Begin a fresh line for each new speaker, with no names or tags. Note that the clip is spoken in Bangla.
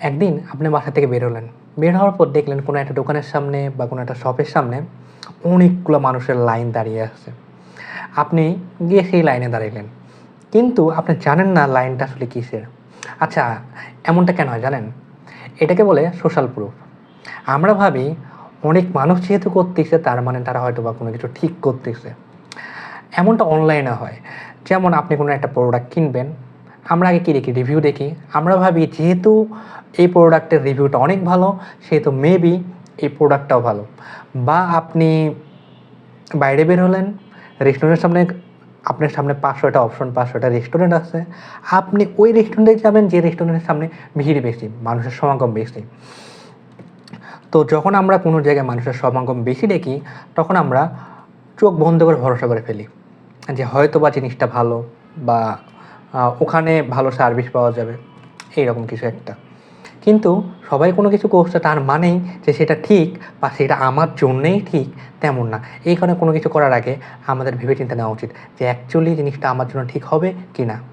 একদিন আপনি বাসা থেকে বের হলেন। বের হওয়ার পর দেখলেন কোনো একটা দোকানের সামনে বা কোনো একটা শপের সামনে অনেকগুলো মানুষের লাইন দাঁড়িয়ে আছে। আপনি গিয়ে সেই লাইনে দাঁড়াইলেন। কিন্তু আপনি জানেন না লাইনটা আসলে কিসের। আচ্ছা এমনটা কেন হয় জানেন? এটাকে বলে সোশ্যাল প্রুফ আমরা ভাবি অনেক মানুষ যেহেতু করতেছে, তার মানে তারা হয়তো বা কোনো কিছু ঠিক করতেছে। এমনটা অনলাইনে হয়। যেমন আপনি কোনো একটা প্রোডাক্ট কিনবেন আমরা আগে কী দেখি? রিভিউ দেখি। আমরা ভাবি যেহেতু এই প্রোডাক্টের রিভিউটা অনেক ভালো, সেহেতু মেবি এই প্রোডাক্টটাও ভালো। বা আপনি বাইরে বের হলেন রেস্টুরেন্টের সামনে, আপনার সামনে পাঁচশোটা অপশন পাঁচশোটা রেস্টুরেন্ট আছে। আপনি ওই রেস্টুরেন্টে যাবেন, যে রেস্টুরেন্টের সামনে ভিড় বেশি, মানুষের সমাগম বেশি। তো যখন আমরা কোনো জায়গায় মানুষের সমাগম বেশি দেখি, তখন আমরা চোখ বন্ধ করে ভরসা করে ফেলি যে হয়তো বা জিনিসটা ভালো বা ওখানে ভালো সার্ভিস পাওয়া যাবে। এইরকম কিছু একটা। কিন্তু সবাই কোনো কিছু করছে তার মানেই যে সেটা ঠিক বা সেটা আমার জন্যেই ঠিক তেমন না। এই কারণে কোনো কিছু করার আগে আমাদের ভেবে চিন্তা নেওয়া উচিত যে অ্যাকচুয়ালি জিনিসটা আমার জন্য ঠিক হবে কি না